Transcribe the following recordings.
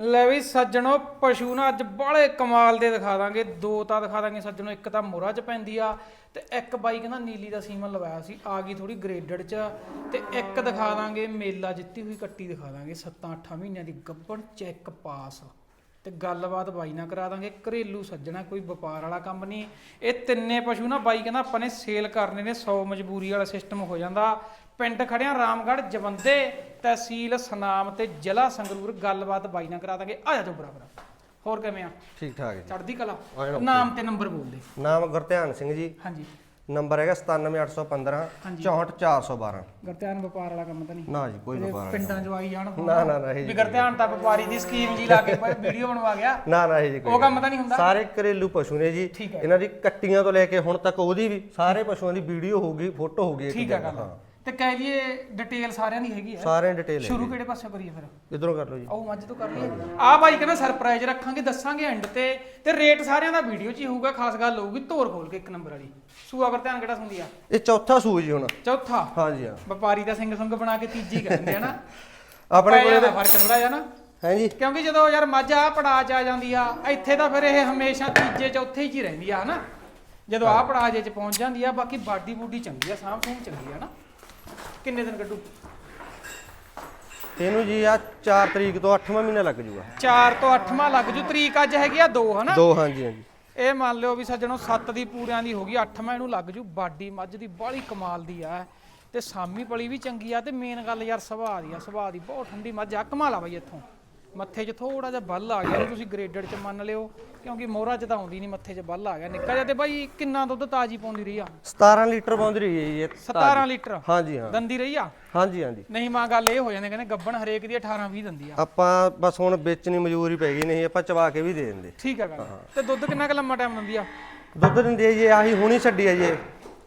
ਲੈ ਵੀ ਸੱਜਣੋ ਪਸ਼ੂ ਨਾ ਅੱਜ ਬਾਲੇ ਕਮਾਲ ਦੇ ਦਿਖਾ ਦਾਂਗੇ। ਦੋ ਤਾਂ ਦਿਖਾ ਦਾਂਗੇ ਸੱਜਣੋ, ਇੱਕ ਤਾਂ ਮੋਰਾ 'ਚ ਪੈਂਦੀ ਆ ਤੇ ਇੱਕ ਬਾਈ ਕਹਿੰਦਾ ਨੀਲੀ ਦਾ ਸੀਮਨ ਲਵਾਇਆ ਸੀ, ਆ ਗਈ ਥੋੜੀ ਗ੍ਰੇਡਡ 'ਚ। ਤੇ ਇੱਕ ਦਿਖਾ ਦਾਂਗੇ, ਮੇਲਾ ਜਿੱਤੀ ਹੋਈ ਕੱਟੀ ਦਿਖਾ ਦਾਂਗੇ 7-8 ਮਹੀਨਿਆਂ ਦੀ ਗੱਬੜ ਚੈੱਕ ਪਾਸ ਤੇ ਗੱਲਬਾਤ ਬਾਈ ਨਾਲ ਕਰਾ ਦਾਂਗੇ, ਘਰੇਲੂ ਸੱਜਣਾ ਕੋਈ ਵਪਾਰ ਵਾਲਾ ਕੰਮ ਨਹੀਂ। ਇਹ ਤਿੰਨੇ ਪਸ਼ੂ ਨਾ ਬਾਈ ਕਹਿੰਦਾ ਆਪਾਂ ਨੇ ਸੇਲ ਕਰਨੇ ਨੇ 100 ਮਜਬੂਰੀ ਵਾਲਾ ਸਿਸਟਮ ਹੋ ਜਾਂਦਾ। ਪਿੰਡ ਖੜਿਆ ਰਾਮਗੜ੍ਹ ਜਵੰਦੇ ਤਹਿਸੀਲ ਸਨਾਮ ਤੇ ਜ਼ਿਲ੍ਹਾ ਸੰਗਰੂਰ। ਗੱਲਬਾਤ ਬਾਈ ਨਾਲ ਕਰਾ ਦਾਂਗੇ। ਆ ਜਾ ਤੂੰ ਬਰਾਬਰ। ਹੋਰ ਕਿਵੇਂ ਆ? ਠੀਕ ਠਾਕ ਜੀ। ਚੜ੍ਹਦੀ ਕਲਾ। ਆ ਜਾਣਾ। ਨਾਮ ਤੇ ਨੰਬਰ ਬੋਲ ਦੇ। ਨਾਮ ਗੁਰਧਿਆਨ ਸਿੰਘ ਜੀ। ਹਾਂਜੀ। ਨੰਬਰ ਹੈਗਾ 97815 ਹਾਂਜੀ। 64412 ਗਰਤਿਆਨ ਵਪਾਰ ਵਾਲਾ ਕੰਮ ਤਾਂ ਨਹੀਂ। ਨਾ ਜੀ ਕੋਈ ਵਪਾਰ ਪਿੰਡਾਂ ਚ ਆਈ ਜਾਣ। ਨਾ ਨਾ ਨਾ ਇਹ ਵੀ ਗਰਤਿਆਨ ਤਾਂ ਵਪਾਰੀ ਦੀ ਸਕੀਮ ਜੀ ਲਾ ਕੇ ਵੀਡੀਓ ਬਣਵਾ ਗਿਆ। ਨਾ ਨਾ ਇਹ ਜੀ ਉਹ ਕੰਮ ਤਾਂ ਨਹੀਂ ਹੁੰਦਾ। ਸਾਰੇ ਘਰੇਲੂ ਪਸ਼ੂ ਨੇ ਜੀ। ਠੀਕ ਹੈ। ਇਹਨਾਂ ਦੀ ਕੱਟੀਆਂ ਤੋਂ ਲੈ ਕੇ ਹੁਣ ਤੱਕ ਉਹਦੀ ਵੀ। ਸਾਰੇ ਪਸ਼ੂਆਂ ਦੀ ਵੀਡੀਓ ਹੋਊਗੀ ਫੋਟੋ ਹੋਊਗੀ ਇੱਕ ਠੀਕ ਹੈ ਜਗ੍ਹਾ, ਗੱਲ। ਤੇ ਕਹਿ ਲਈਏ ਡਿਟੇਲ ਸਾਰਿਆਂ ਦੀ ਹੈਗੀ ਹੈ ਸਾਰੇ ਡਿਟੇਲ ਹੈ ਸ਼ੁਰੂ ਕਿਹੜੇ ਪਾਸੋਂ ਕਰੀਏ ਫਿਰ? ਇਧਰੋਂ ਕਰ ਲਓ ਜੀ। ਆਓ ਮੱਝ ਤੋਂ ਕਰ ਲਈਏ। ਆ ਬਾਈ ਕਹਿੰਦਾ ਸਰਪ੍ਰਾਈਜ਼ ਰੱਖਾਂਗੇ ਦੱਸਾਂਗੇ ਐਂਡ ਤੇ। ਤੇ ਰੇਟ ਸਾਰਿਆਂ ਦਾ ਵੀਡੀਓ 'ਚ ਹੀ ਹੋਊਗਾ ਖਾਸ ਗੱਲ ਹੋਊਗੀ ਧੋਰ ਖੋਲ ਕੇ ਇੱਕ ਨੰਬਰ ਵਾਲੀ। ਸੂਆ ਵਰਤਿਆਨ ਕਿਹੜਾ ਸੁਣਦੀ ਆ? ਇਹ ਚੌਥਾ ਸੂਜ ਜੀ ਹੁਣ। ਚੌਥਾ? ਹਾਂਜੀ ਹਾਂ। ਵਪਾਰੀ ਦਾ ਸਿੰਘ ਸੰਗ ਬਣਾ ਕੇ ਤੀਜੀ ਕਹਿੰਦੇ ਆ ਨਾ। ਆਪਣੇ ਕੋਲੇ ਜਾਂਦਾ ਫ਼ਰਕ ਥੋੜਾ ਜਿਹਾ ਨਾ। ਹੈ ਜੀ? ਕਿਉਂਕਿ ਜਦੋਂ ਯਾਰ ਮੱਝ ਆ ਪੜਾ ਚ ਆ ਜਾਂਦੀ ਆ ਇੱਥੇ ਤਾਂ ਫਿਰ ਇਹ ਹਮੇਸ਼ਾ ਤੀਜੇ ਚੌਥੇ 'ਚ ਹੀ ਰਹਿੰਦੀ ਆ ਹਨਾ? ਜਦੋਂ ਆ ਪੜਾ ਜੇ ਚ ਪਹੁੰਚ ਜਾਂਦੀ ਆ ਬਾਕੀ ਬਾਡੀ ਬੂਡੀ ਚੰਗੀ ਆ ਸਾਂਭ ਸੂੰਭ ਚੰਗੀ ਆ ਨਾ। ਕਿੰਨੇ ਦਿਨ ਕੱਢੂ? ਇਹਨੂੰ ਜੀ ਆ 4 ਤਰੀਕ ਤੋਂ 8ਵਾਂ ਮਹੀਨਾ ਲੱਗ ਜੂਗਾ। 4 ਤੋਂ 8ਵਾਂ ਲੱਗ ਜੂ। ਤਰੀਕ ਅੱਜ ਹੈਗੀ ਆ 2 ਹਨਾ? ਦੋ ਹਾਂਜੀ ਹਾਂਜੀ। ਇਹ ਮੰਨ ਲਿਓ ਵੀ ਸੱਜਣੋ 7 ਦੀ ਪੂਰਿਆਂ ਦੀ ਹੋ ਗਈ 8ਵਾਂ ਇਹਨੂੰ ਲੱਗ ਜੂ। ਬਾਡੀ ਮੱਝ ਦੀ ਬਾਹਲੀ ਕਮਾਲ ਦੀ ਆ। ਤੇ ਸਾਮੀ ਪਲੀ ਵੀ ਚੰਗੀ ਆ। ਤੇ ਮੇਨ ਗੱਲ ਯਾਰ ਸੁਭਾਅ ਦੀ ਆ ਸੁਭਾਅ ਦੀ ਬਹੁਤ ਠੰਡੀ ਮੱਝ ਆ। ਕਮਾਲਾ ਬਾਈ ਇੱਥੋਂ। ਮੱਥੇ 'ਚ ਥੋੜਾ ਜਿਹਾ ਬੱਲ ਆ ਗਿਆ ਇਹਨੂੰ ਤੁਸੀਂ ਗ੍ਰੇਡਡ 'ਚ ਮੰਨ ਲਿਓ ਕਿਉਂਕਿ ਮੋਹਰਾ 'ਚ ਤਾਂ ਆਉਂਦੀ ਨਹੀਂ ਮੱਥੇ 'ਚ ਬੱਲ ਆ ਗਿਆ ਨਿੱਕਾ ਜਿਹਾ ਤੇ ਬਾਈ ਕਿੰਨਾ ਦੁੱਧ ਤਾਜੀ ਪਾਉਂਦੀ ਰਹੀ ਆ? 17 ਲੀਟਰ ਪਾਉਂਦੀ ਰਹੀ ਹੈ ਜੀ ਇਹ 17 ਲੀਟਰ? ਹਾਂਜੀ ਹਾਂ। ਦੰਦੀ ਰਹੀ ਆ? ਹਾਂਜੀ ਹਾਂਜੀ। ਨਹੀਂ ਮਾਂ ਗੱਲ ਇਹ ਹੋ ਜਾਂਦੀ ਕਹਿੰਦੇ ਗੱਬਣ ਹਰੇਕ ਦੀ 18 20 ਦੰਦੀ ਆ। ਆਪਾਂ ਬਸ ਹੁਣ ਵੇਚਣੀ ਮਜਬੂਰੀ ਪੈ ਗਈ ਨਹੀਂ ਆਪਾਂ ਚਵਾ ਕੇ ਵੀ ਦੇ ਦਿੰਦੇ। ਠੀਕ ਆ ਗੱਲ। ਤੇ ਦੁੱਧ ਕਿੰਨਾ ਕੁ ਲੰਮਾ ਟਾਈਮ ਦਿੰਦੀ ਆ? ਦੁੱਧ ਦਿੰਦੀ ਹੈ ਜੀ ਆਹੀ ਹੁਣੀ ਛੱਡੀ ਹੈ ਜੀ ਇਹ।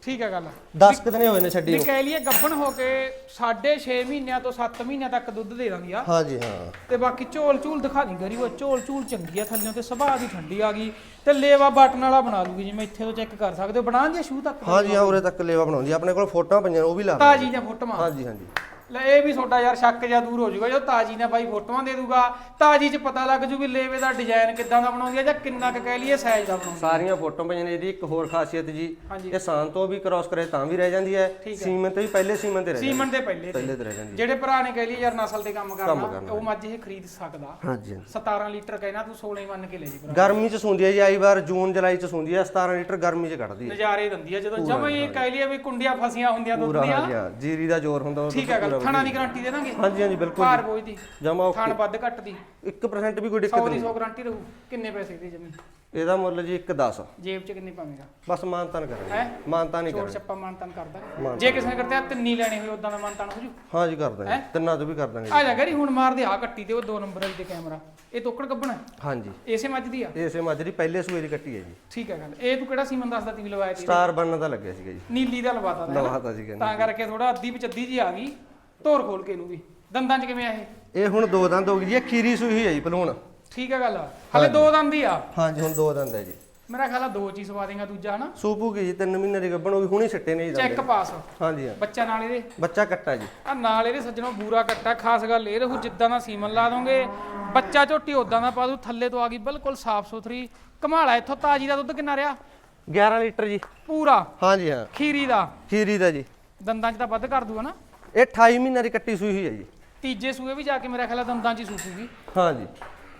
ਠੀਕ ਆ ਗੱਲ। 10 ਕੁ ਦਿਨ ਹੋਏ ਨੇ ਛੱਡੀ ਵੀ ਕਹਿ ਲਈਏ ਗੱਬਣ ਹੋ ਕੇ 6.5 ਮਹੀਨਿਆਂ ਤੋਂ 7 ਮਹੀਨਿਆਂ ਤੱਕ ਦੁੱਧ ਦੇ ਦਿੰਦੀ ਆ। ਹਾਂਜੀ ਹਾਂ। ਤੇ ਬਾਕੀ ਝੋਲ ਝੂਲ ਦਿਖਾ ਨਹੀਂ ਗਰੀ ਉਹ ਝੋਲ ਝੂਲ ਚੰਗੀ ਆ ਥੱਲਿਓਂ ਤੇ ਸੁਭਾਅ ਦੀ ਠੰਡੀ ਆ ਗਈ। ਤੇ ਲੇਵਾ ਬਟਨ ਵਾਲਾ ਬਣਾ ਲੂਗੀ ਜਿਵੇਂ ਇੱਥੇ ਤੋਂ ਚੈੱਕ ਕਰ ਸਕਦੇ ਹੋ। ਬਣਾ ਦਿਆ ਸ਼ੂ ਤੱਕ? ਹਾਂਜੀ ਹਾਂ ਉਰੇ ਤੱਕ ਲੇਵਾ ਬਣਾਉਂਦੀ ਆ। ਆਪਣੇ ਕੋਲ ਫੋਟੋਆਂ ਪਈਆਂ ਨੇ ਉਹ ਵੀ ਲਾ। ਤਾਜੀ ਜਾਂ ਫੋਟੋਆਂ। ਹਾਂਜੀ ਹਾਂਜੀ। ਲੈ ਇਹ ਵੀ ਤੁਹਾਡਾ ਯਾਰ ਸ਼ੱਕ ਜਾਂ ਦੂਰ ਹੋ ਜਾਊਗਾ ਜਦੋਂ ਤਾਜੀ ਨੇ ਬਾਈ ਫੋਟੋਆਂ ਦੇ ਦੂਗਾ ਤਾਜੀ 'ਚ ਪਤਾ ਲੱਗ ਜੂ ਵੀ ਲੇਵੇ ਦਾ ਡਿਜ਼ਾਈਨ ਕਿੱਦਾਂ ਦਾ ਬਣਾਉਂਦੀ ਆ ਜਾਂ ਕਿੰਨਾ ਕੁ ਕਹਿ ਲਈਏ ਸਾਈਜ਼ ਦਾ ਬਣਾਉਂਦੀ ਸਾਰੀਆਂ ਫੋਟੋਆਂ ਪਈਆਂ ਨੇ ਇਹਦੀ ਇੱਕ ਹੋਰ ਖਾਸੀਅਤ ਜੀ ਹਾਂਜੀ। ਇਹ ਸਾਨ ਤੋਂ ਵੀ ਕ੍ਰਾਸ ਕਰੇ ਤਾਂ ਵੀ ਰਹਿ ਜਾਂਦੀ ਹੈ ਸੀਮਨ ਤੇ ਵੀ ਪਹਿਲੇ ਸੀਮਨ ਤੇ ਰਹਿ ਜਾਂਦੀ ਸੀਮਨ ਦੇ ਪਹਿਲੇ ਤੇ। ਪਹਿਲੇ ਤੇ ਰਹਿ ਜਾਂਦੀ ਹੈ। ਜਿਹੜੇ ਭਰਾ ਨੇ ਕਹਿ ਲਈ ਯਾਰ ਨਸਲ ਤੇ ਕੰਮ ਕੰਮ ਕਰਨਾ। ਕਰਨਾ। ਉਹ ਮੱਝ ਇਹ ਖਰੀਦ ਸਕਦਾ। ਹਾਂਜੀ ਹਾਂਜੀ। 17 ਲੀਟਰ ਕਹਿਣਾ ਤੂੰ 16 ਹੀ ਮੰਨ ਕੇ ਲੈ ਜੀ ਭਰਾ। ਗਰਮੀ ਚ ਸੂੰਦੀ ਹੈ ਜੀ ਆਈ ਵਾਰ ਜੂਨ ਜੁਲਾਈ ਚ ਸੂੰਦੀ ਹੈ 17 ਲੀਟਰ ਗਰਮੀ ਚ ਕੱਢਦੀ ਹੈ। ਨਜ਼ਾਰੇ ਦਿੰਦੀ ਆ ਜਦੋਂ ਜਮਾ ਹੀ ਕਹਿ ਲਈਏ ਵੀ ਕੁੰਡੀਆਂ ਫਸੀਆਂ ਹੁੰਦੀਆਂ ਦੁੱਧ ਪੂਰਾ ਦੀਆਂ। ਹਾਂਜੀ ਹਾਂ ਜੀਰੀ ਦਾ ਜ਼ੋਰ ਹੁੰਦਾ ਉਹ ਠੀਕ ਹੈ ਗੱਲ ਥਣਾ ਦੀ ਗਾਰੰਟੀ ਦੇ ਦਾਂਗੇ? ਹਾਂਜੀ ਹਾਂਜੀ ਬਿਲਕੁਲ ਭਾਰ ਬੋਝ ਦੀ ਜਮਾ ਥਣ ਵੱਧ ਘੱਟ ਦੀ। 1% ਵੀ ਕੋਈ 100 ਦਿੱਕਤ ਦੀ ਨਹੀਂ। 100 ਗਾਰੰਟੀ ਰਹੂ। ਕਿੰਨੇ ਪੈਸੇ ਦੀ ਜਮੀ ਇਹਦਾ ਮੁੱਲ ਜੀ 1.10 ਜੇਬ 'ਚ ਕਿੰਨੇ ਪਾਵੇਂਗਾ? ਬਸ ਮਾਨਤਾਨ ਕਰਾਂਗੇ। ਹੈ? ਮਾਨਤਾਨ ਨਹੀਂ ਚੋਰ ਕਰਾਂਗੇ। ਛੱਪਾ ਮਾਨਤਨ ਕਰਦਾ। ਜੇ ਕਿਸੇ ਨੇ ਕਰਤੇ ਤਿੰਨੀ ਲੈਣੇ ਹੋਏ ਉਦਾਂ ਦਾ ਮਾਨਤਨ ਹੋ ਜੂ? ਹਾਂ ਜੀ ਕਰ ਦਾਂਗੇ ਤਿੰਨਾਂ ਤੋਂ ਵੀ ਕਰ ਦਾਂਗੇ ਆ ਜਾ ਗਰੀ ਹੁਣ ਮਾਰ ਦੇ ਆ ਕੱਟੀ ਤੇ ਉਹ ਦੋ ਨੰਬਰ ਵਾਲੀ ਤੇ ਕੈਮਰਾ। ਇਹ ਤੋਕੜ ਕੱਢਣਾ ਹਾਂਜੀ ਇਸੇ ਮੱਝ ਦੀ ਆ? ਇਸੇ ਮਾਜਰੀ ਪਹਿਲੇ ਸੂਏ ਦੀ ਕੱਟੀ ਹੈ ਜੀ। ਠੀਕ ਹੈ ਗੱਲ। ਇਹ ਤੂੰ ਕਿਹੜਾ ਸੀਮਨ ਦੱਸਦਾ ਤੀ ਵੀ ਲਵਾਇਆ ਤੀ ਸਟਾਰ ਬਣਨ ਦਾ ਲੱਗਿਆ ਸੀਗਾ ਜੀ। ਨੀਲੀ ਦਾ ਲਵਾਤਾ ਤਾ, ਲਵਾਤਾ ਸੀ ਕਹਿੰਦੇ ਤਾਂ ਕਰਕੇ ਥੋੜਾ ਅੱਧੀ ਵਿੱਚ ਅੱਧੀ ਜੀ ਆ ਗਈ। ਧੋਰ ਖੋਲ ਕੇ ਇਹਨੂੰ ਵੀ। ਦੰਦਾਂ 'ਚ ਕਿਵੇਂ ਆ ਇਹ? ਇਹ ਹੁਣ ਦੋ ਦੰਦ ਹੋ ਗਈ ਜੀ ਇਹ ਖੀਰੀ ਸੂਈ ਹੋਈ ਹੈ ਜੀ ਭਲੂਣ। ਠੀਕ ਹੈ ਗੱਲ। ਹਲੇ ਦੋ ਦੰਦ ਹੀ ਆ? ਹਾਂਜੀ ਹੁਣ ਦੋ ਦੰਦ ਹੈ ਜੀ। ਮੇਰਾ ਖਿਆਲ ਆ ਦੋ ਚੀਜ਼ ਸਵਾ ਦੇਗਾ ਦੂਜਾ ਹਨਾ? ਸੂਪੂ ਕੀ ਜੀ 3 ਮਹੀਨੇ ਦੀ ਗੱਭਣ ਉਹ ਵੀ ਹੁਣੀ ਛੱਟੇ ਨੇ ਜੀ ਦੰਦ। ਚੈੱਕ ਪਾਸ ਹਾਂਜੀ ਹਾਂ। ਬੱਚਾ ਨਾਲ ਇਹਦੇ? ਬੱਚਾ ਕੱਟਾ ਜੀ। ਆ ਨਾਲ ਇਹਦੇ ਸੱਜਣੋਂ ਬੂਰਾ ਕੱਟਾ ਖਾਸ ਗੱਲ ਇਹ ਰਹੂ ਜਿੱਦਾਂ ਦਾ ਸੀਮਨ ਲਾ ਦੋਗੇ ਬੱਚਾ ਝੋਟੀ ਉਦਾਂ ਦਾ ਪਾ ਦੂ ਥੱਲੇ ਤੋਂ ਆ ਗਈ ਬਿਲਕੁਲ ਸਾਫ਼ ਸੁਥਰੀ। ਕਮਾਲਾ ਇੱਥੋਂ ਤਾਜੀ ਦਾ ਦੁੱਧ ਕਿੰਨਾ ਰਿਹਾ? 11 ਲੀਟਰ ਜੀ। ਪੂਰਾ? ਹਾਂਜੀ ਹਾਂ। ਖੀਰੀ ਦਾ? ਖੀਰੀ ਦਾ ਜੀ। ਦੰਦਾਂ 'ਚ ਤਾਂ ਵੱਧ ਕਰ ਦੂਗਾ ਨਾ ਇਹ 28 ਮਹੀਨੇ ਦੀ ਕੱਟੀ ਸੂਈ ਹੋਈ ਹੈ ਜੀ। ਤੀਜੇ ਸੂਏ ਵੀ ਜਾ ਕੇ ਮੇਰਾ ਖਿਆਲ ਆ ਦੰਦਾਂ 'ਚ ਹੀ ਸੂਸੂਗੀ। ਹਾਂਜੀ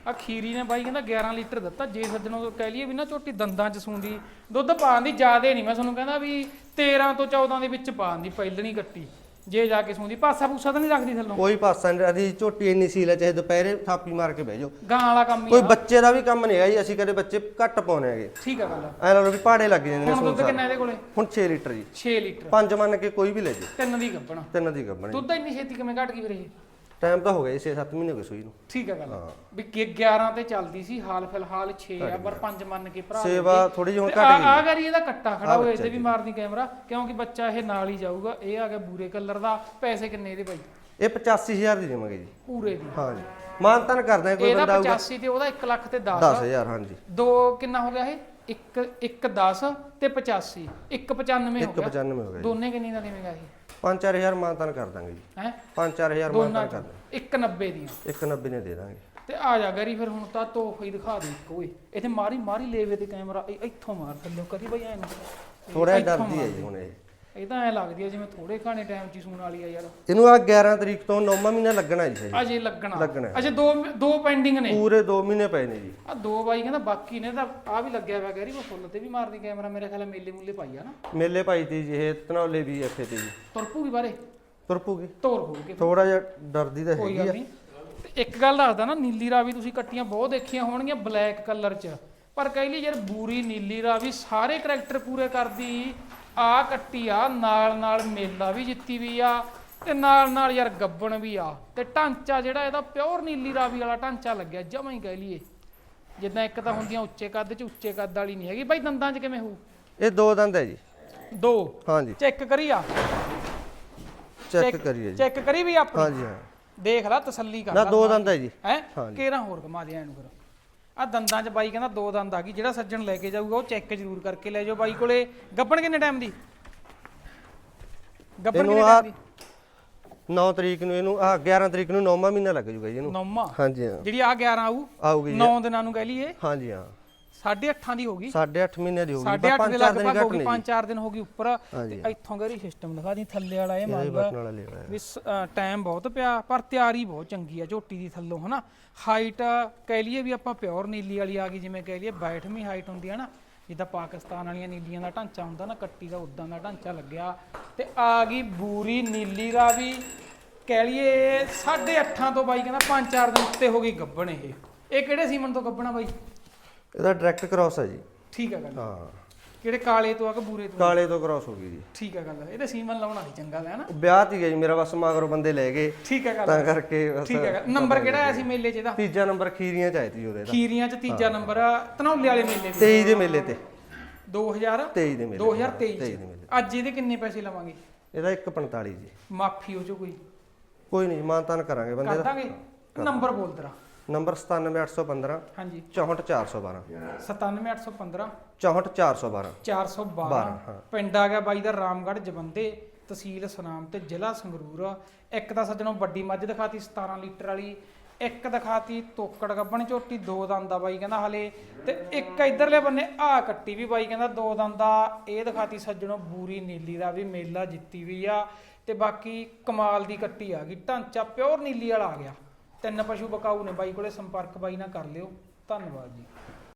ਆ ਖੀਰੀ ਨੇ ਬਾਈ ਕਹਿੰਦਾ 11 ਲੀਟਰ ਦਿੱਤਾ। ਜੇ ਸੱਜਣੋਂ ਕਹਿ ਲਈਏ ਵੀ ਨਾ ਝੋਟੀ ਦੰਦਾਂ 'ਚ ਸੂੰਦੀ ਦੁੱਧ ਪਾਣ ਦੀ ਜ਼ਿਆਦੇ ਨਹੀਂ। ਮੈਂ ਤੁਹਾਨੂੰ ਕਹਿੰਦਾ ਵੀ 13 ਤੋਂ 14 ਦੇ ਵਿੱਚ ਪਾਣ ਦੀ ਪਹਿਲਣੀ ਕੱਟੀ। ਜੇ ਜਾ ਕੇ ਸੂੰਦੀ ਪਾਸਾ ਪੂਸਾ ਤਾਂ ਨਹੀਂ ਰੱਖਦੀ ਥੱਲੋਂ? ਕੋਈ ਪਾਸਾ ਨਹੀਂ ਰਹੀ ਝੋਟੀ ਇੰਨੀ ਸੀਲ ਹੈ ਚਾਹੇ ਦੁਪਹਿਰੇ ਥਾਪੀ ਮਾਰ ਕੇ ਬਹਿ ਜਾਓ। ਗਾਂ ਵਾਲਾ ਕੰਮ ਹੀ ਕੋਈ ਆ। ਬੱਚੇ ਦਾ ਵੀ ਕੰਮ ਨਹੀਂ ਹੈ ਜੀ ਅਸੀਂ ਕਦੇ ਬੱਚੇ ਘੱਟ ਪਾਉਣੇ ਹੈਗੇ। ਠੀਕ ਆ ਗੱਲ ਐ ਲਾ ਲਓ ਵੀ ਪਹਾੜੇ ਲੱਗ ਜਾਂਦੇ ਨੇ ਹੁਣ ਦੁੱਧ ਕਿੰਨਾ ਇਹਦੇ ਕੋਲੇ? ਹੁਣ 6 ਲੀਟਰ ਜੀ। 6 ਲੀਟਰ। ਪੰਜ ਮੰਨ ਕੇ ਕੋਈ ਵੀ ਲੈ ਜੇ ਤਿੰਨ ਦੀ ਗੱਬਣਾ ਤਿੰਨ ਦੀ ਗੱਭਣ ਦੁੱਧ ਇੰਨੀ ਛੇਤੀ ਕਿਵੇਂ ਘਟ ਗਈ ਫਿਰ ਇਹ? ਟਾਈਮ ਤਾਂ ਹੋ ਗਿਆ 6-7 ਮਹੀਨੇ ਹੋ ਗਏ ਸੂਈ ਨੂੰ। ਠੀਕ ਆ ਗੱਲ। ਵੀ ਕਿ 11 ਤੇ ਚੱਲਦੀ ਸੀ ਹਾਲ ਫਿਲਹਾਲ 6 ਆ ਪਰ 5 ਮੰਨ ਕੇ ਭਰਾ ਸੇਵਾ ਥੋੜੀ ਜਿਹੀ ਹੁਣ ਘਟ ਗਈ। ਆ ਗਰੀ ਇਹਦਾ ਕੱਟਾ ਖੜਾ ਹੋਇਆ ਇਹਦੇ ਵੀ ਮਾਰਦੀ ਕੈਮਰਾ ਕਿਉਂਕਿ ਬੱਚਾ ਇਹ ਨਾਲ ਹੀ ਜਾਊਗਾ ਇਹ ਆ ਗਿਆ ਬੂਰੇ ਕਲਰ ਦਾ ਪੈਸੇ ਕਿੰਨੇ ਇਹਦੇ ਬਾਈ? ਇਹ 85000 ਦੀ ਦੇਵਾਂਗੇ ਜੀ। ਪੂਰੇ ਦੀ। ਹਾਂ ਜੀ। ਮਾਨਤਨ ਕਰਦਾ ਕੋਈ ਇਹਦਾ ਬੰਦਾ ਆਊਗਾ। 85 ਤੇ ਉਹਦਾ 1 ਲੱਖ ਤੇ 10 10000 ਹਾਂਜੀ ਦੋ ਕਿੰਨਾ ਹੋ ਗਿਆ ਇਹ? 1 1 10 ਤੇ 85 1 95 ਹੋ ਗਿਆ। 195 ਹੋ ਗਿਆ ਜੀ। ਦੋਨੇ ਕਿੰਨੀ ਦਾ ਦੇਵੇਂਗਾ ਇਹ? 5-4000 ਮਾਨਤਨ ਕਰ ਦਾਂਗੇ ਜੀ। ਹੈ? 5-4000 ਦੋਨਾਂ ਮਾਨਤਨ ਕਰ ਦਾਂਗੇ। 190 ਦੀਆਂ। 190 ਨੇ ਦੇ ਦਾਂਗੇ। ਤੇ ਆ ਜਾ ਗਰੀ ਫਿਰ ਹੁਣ ਤਾਂ ਤੋਖ ਹੀ ਦਿਖਾ ਦੇ ਓਏ। ਇੱਥੇ ਮਾਰੀ ਮਾਰੀ ਲੇਵੇ ਤੇ ਕੈਮਰਾ ਇੱਥੋਂ ਮਾਰ ਥੱਲੇ ਕਰੀ ਬਈ ਐਨੂੰ ਥੋੜਾ ਡਰਦੀ ਹੈ ਜੀ ਹੁਣ ਇਹ ਤਾਂ ਐ ਲੱਗਦੀ ਆ ਜਿਵੇਂ ਥੋੜੇ ਖਾਣੇ ਟਾਈਮ 'ਚ ਹੀ ਸੂਣ ਵਾਲੀ ਆ ਯਾਰ। ਇਹਨੂੰ ਆ 11 ਤਰੀਕ ਤੋਂ 9ਵਾਂ ਮਹੀਨਾ ਲੱਗਣਾ ਜੀ ਸਹੀ ਅਜੇ ਲੱਗਣਾ। ਲੱਗਣਾ। ਅਜੇ ਦੋ ਦੋ ਪੈਂਡਿੰਗ ਨੇ। ਪੂਰੇ 2 ਮਹੀਨੇ ਪਏ ਨੇ ਜੀ। ਆ ਦੋ ਬਾਈ ਕਹਿੰਦਾ ਬਾਕੀ ਨੇ ਤਾਂ ਆ ਵੀ ਲੱਗਿਆ ਹੋਇਆ ਗੈਰੀ ਮੈਂ ਫੁੱਲ ਤੇ ਵੀ ਮਾਰਦੀ ਕੈਮਰਾ ਮੇਰੇ ਖਿਆਲ ਨਾਲ ਮੇਲੇ ਮੂਲੇ ਪਾਈ ਆ ਨਾ। ਮੇਲੇ ਭਾਈ ਤੀ ਜੀ ਇਹ ਤਨੌਲੇ ਵੀ ਇੱਥੇ ਤੇ ਜੀ। ਤੁਰ ਪੂਗੀ ਬਾਰੇ ਤੁਰ ਪੂਗੀ ਤੋਰ ਹੋ ਕੇ ਥੋੜਾ ਜਿਹਾ ਡਰਦੀ ਤਾਂ ਕੋਈ ਹੈਗੀ ਗੱਲ ਆ ਨਹੀਂ। ਤੇ ਇੱਕ ਗੱਲ ਦੱਸਦਾ ਨਾ ਨੀਲੀ ਰਾਵੀ ਤੁਸੀਂ ਕੱਟੀਆਂ ਬਹੁਤ ਦੇਖੀਆਂ ਹੋਣਗੀਆਂ ਬਲੈਕ ਕਲਰ 'ਚ। ਪਰ ਕਹਿ ਲਈ ਯਾਰ ਬੂਰੀ ਨੀਲੀ ਰਾਵੀ ਸਾਰੇ ਕਰੈਕਟਰ ਪੂਰੇ ਕਰਦੀ। ਆ ਕੱਟੀ ਆ ਨਾਲ ਨਾਲ ਮੇਲਾ ਵੀ ਜਿੱਤੀ ਵੀ ਆ ਤੇ ਨਾਲ ਨਾਲ ਯਾਰ ਗੱਬਣ ਵੀ ਆ। ਤੇ ਢਾਂਚਾ ਜਿਹੜਾ ਇਹਦਾ ਪਿਓਰ ਨੀਲੀ ਰਾਵੀ ਵਾਲਾ ਢਾਂਚਾ ਲੱਗਿਆ ਜਮਾਂ ਹੀ ਕਹਿ ਲਈਏ। ਜਿੱਦਾਂ ਇੱਕ ਤਾਂ ਹੁੰਦੀਆਂ ਉੱਚੇ ਕੱਦ 'ਚ ਉੱਚੇ ਕੱਦ ਵਾਲੀ ਨਹੀਂ ਹੈਗੀ। ਬਾਈ ਦੰਦਾਂ 'ਚ ਕਿਵੇਂ ਹੋਊ? ਇਹ ਦੋ ਦੰਦ ਹੈ ਜੀ। ਦੋ? ਹਾਂਜੀ। ਚੈੱਕ ਕਰੀ ਆ? ਚੈੱਕ ਕਰੀਏ ਜੀ। ਚੈੱਕ ਕਰੀ ਵੀ ਆਪਣੀ? ਹਾਂਜੀ ਹਾਂ। ਦੇਖ ਲੈ ਤਸੱਲੀ ਕਰ ਨਾ ਦੋ ਦੰਦ ਹੈ ਜੀ। ਹੈ। ਕੇਰਾ ਹੋਰ ਘੁਮਾ ਦੇ ਇਹਨੂੰ ਫਿਰ। ਆ ਦੰਦਾਂ 'ਚ ਬਾਈ ਕਹਿੰਦਾ ਦੋ ਦੰਦ ਆ ਗਈ ਜਿਹੜਾ ਸੱਜਣ ਲੈ ਕੇ ਜਾਊਗਾ ਉਹ ਚੈੱਕ ਜ਼ਰੂਰ ਕਰਕੇ ਲੈ ਜਾਓ ਬਾਈ ਕੋਲੇ। ਗੱਪਣ ਕਿੰਨੇ ਟਾਈਮ ਦੀ? ਗੱਪਣ ਇਹਨੂੰ ਕਿੰਨੇ ਆ ਟਾਈਮ ਦੀ? 9 ਤਰੀਕ ਨੂੰ ਇਹਨੂੰ ਆ 11 ਤਰੀਕ ਨੂੰ 9ਵਾਂ ਮਹੀਨਾ ਲੱਗ ਜੂਗਾ ਜੀ ਇਹਨੂੰ। ਨੌਮਾ ਹਾਂਜੀ ਹਾਂ। ਜਿਹੜੀ ਆ 11 ਆਊ ਆਊਗੀ ਜੀ। 9 ਦਿਨਾਂ ਨੂੰ ਕਹਿ ਲਈਏ। ਹਾਂਜੀ ਹਾਂ। 8.5 ਦੀ ਹੋਗੀ 8.5 ਮਹੀਨੇ ਦੀ ਹੋਊਗੀ 8.5 ਪੰਜ ਦੇ ਚਾਰ ਦਿਨ ਲਗਭਗ ਹੋਗੀ ਨੇ 5-4 ਦਿਨ ਹੋਗੀ ਉੱਪਰ। ਤੇ ਇੱਥੋਂ ਗਰੀ ਸਿਸਟਮ ਦਿਖਾ ਦੀ ਥੱਲੇ ਵਾਲਾ ਇਹ ਹੋਇਆ। ਵੀ ਟਾਈਮ ਬਹੁਤ ਪਿਆ ਪਰ ਤਿਆਰੀ ਬਹੁਤ ਚੰਗੀ ਆ ਝੋਟੀ ਦੀ ਥੱਲੋਂ ਹਨਾ। ਹਾਈਟ ਕਹਿ ਲਈਏ ਵੀ ਆਪਾਂ ਪਿਓਰ ਨੀਲੀ ਵਾਲੀ ਆ ਗਈ ਜਿਵੇਂ ਕਹਿ ਲਈਏ ਬੈਠਵੀਂ ਹਾਈਟ ਹੁੰਦੀ ਆ ਨਾ ਜਿੱਦਾਂ ਪਾਕਿਸਤਾਨ ਵਾਲੀਆਂ ਨੀਲੀਆਂ ਦਾ ਢਾਂਚਾ ਹੁੰਦਾ ਨਾ ਕੱਟੀ ਦਾ ਉਦਾਂ ਦਾ ਢਾਂਚਾ ਲੱਗਿਆ। ਤੇ ਆ ਗਈ ਬੂਰੀ ਨੀਲੀ ਦਾ ਵੀ ਕਹਿ ਲਈਏ 8.5 ਤੋਂ ਬਾਈ ਕਹਿੰਦਾ 5-4 ਦਿਨ ਉੱਤੇ ਹੋ ਗਈ ਗੱਬਣ ਇਹ। ਇਹ ਕਿਹੜੇ ਸੀਮਨ ਤੋਂ ਗੱਬਣਾ ਬਾਈ? ਇਹਦਾ ਡਾਇਰੈਕਟ ਕ੍ਰਾਸ ਹੈ ਜੀ। ਠੀਕ ਆ ਗੱਲ। ਹਾਂ। ਕਿਹੜੇ ਕਾਲੇ ਤੋਂ ਆ ਕਿ ਬੂਰੇ ਤੋਂ ਕਾਲੇ ਤੋਂ ਕ੍ਰਾਸ ਹੋ ਗਈ ਜੀ। ਠੀਕ ਆ ਗੱਲ ਇਹਦੇ ਸੀਮਨ ਲਾਉਣਾ ਸੀ ਚੰਗਾ ਲੈ ਨਾ ਵਿਆਹ ਤੀ ਗਿਆ ਜੀ ਮੇਰਾ ਬਸ ਮਗਰੋਂ ਬੰਦੇ ਲੈ ਗਏ। ਠੀਕ ਆ ਗੱਲ। ਤਾਂ ਕਰਕੇ ਬਸ ਠੀਕ ਗੱਲ। ਨੰਬਰ ਕਿਹੜਾ ਆਇਆ ਸੀ ਮੇਲੇ 'ਚ ਇਹਦਾ? ਤੀਜਾ ਨੰਬਰ ਖੀਰੀਆਂ ਚ ਆਈ ਤੀ ਉਹਦੇ ਦਾ ਖੀਰੀਆਂ 'ਚ ਤੀਜਾ ਨੰਬਰ ਆ ਧਨੌਲੇ ਵਾਲੇ ਮੇਲੇ ਦੇ। 23 ਦੇ ਮੇਲੇ ਤੇ। 2000 23 ਦੇ ਮੇਲੇ 2023 23 ਚ। ਦੇ ਮੇਲੇ ਅੱਜ ਇਹਦੇ ਕਿੰਨੇ ਪੈਸੇ ਲਵਾਂਗੇ? ਇਹਦਾ 145 ਜੀ। ਮਾਫੀ ਹੋ ਜੋ ਕੋਈ। ਕੋਈ ਨਹੀਂ ਮਾਨਤਾਨ ਕਰਾਂਗੇ ਬੰਦੇ ਕਰ ਦਾ ਦਾਂਗੇ ਨੰਬਰ ਬੋਲ ਤੇਰਾ। ਨੰਬਰ 97815 ਹਾਂਜੀ। 64412 97815 64412 412 ਹਾਂ। ਪਿੰਡ ਆ ਗਿਆ ਬਾਈ ਦਾ ਰਾਮਗੜ੍ਹ ਜਵੰਦੇ ਤਹਿਸੀਲ ਸੁਨਾਮ ਤੇ ਜ਼ਿਲ੍ਹਾ ਸੰਗਰੂਰ। ਇੱਕ ਤਾਂ ਸੱਜਣੋਂ ਵੱਡੀ ਮੱਝ ਦਿਖਾਤੀ 17 ਲੀਟਰ ਵਾਲੀ। ਇੱਕ ਦਿਖਾਤੀ ਤੋਕੜ ਗੱਬਣ ਝੋਟੀ ਦੋ ਦੰਦ ਬਾਈ ਕਹਿੰਦਾ ਹਲੇ। ਤੇ ਇੱਕ ਇਧਰਲੇ ਬੰਨੇ ਆ ਕੱਟੀ ਵੀ ਬਾਈ ਕਹਿੰਦਾ ਦੋ ਦੰਦ ਇਹ ਦਿਖਾਤੀ ਸੱਜਣੋਂ ਬੂਰੀ ਨੀਲੀ ਦਾ ਵੀ ਮੇਲਾ ਜਿੱਤੀ ਵੀ ਆ। ਤੇ ਬਾਕੀ ਕਮਾਲ ਦੀ ਕੱਟੀ ਆ ਗਈ ਢਾਂਚਾ ਪਿਓਰ ਨੀਲੀ ਵਾਲਾ ਆ ਗਿਆ। ਤਿੰਨ ਪਸ਼ੂ ਬਕਾਊ ਨੇ। ਬਾਈ ਕੋਲੇ ਸੰਪਰਕ ਬਾਈ ਨਾਲ ਕਰ ਲਿਓ। ਧੰਨਵਾਦ ਜੀ।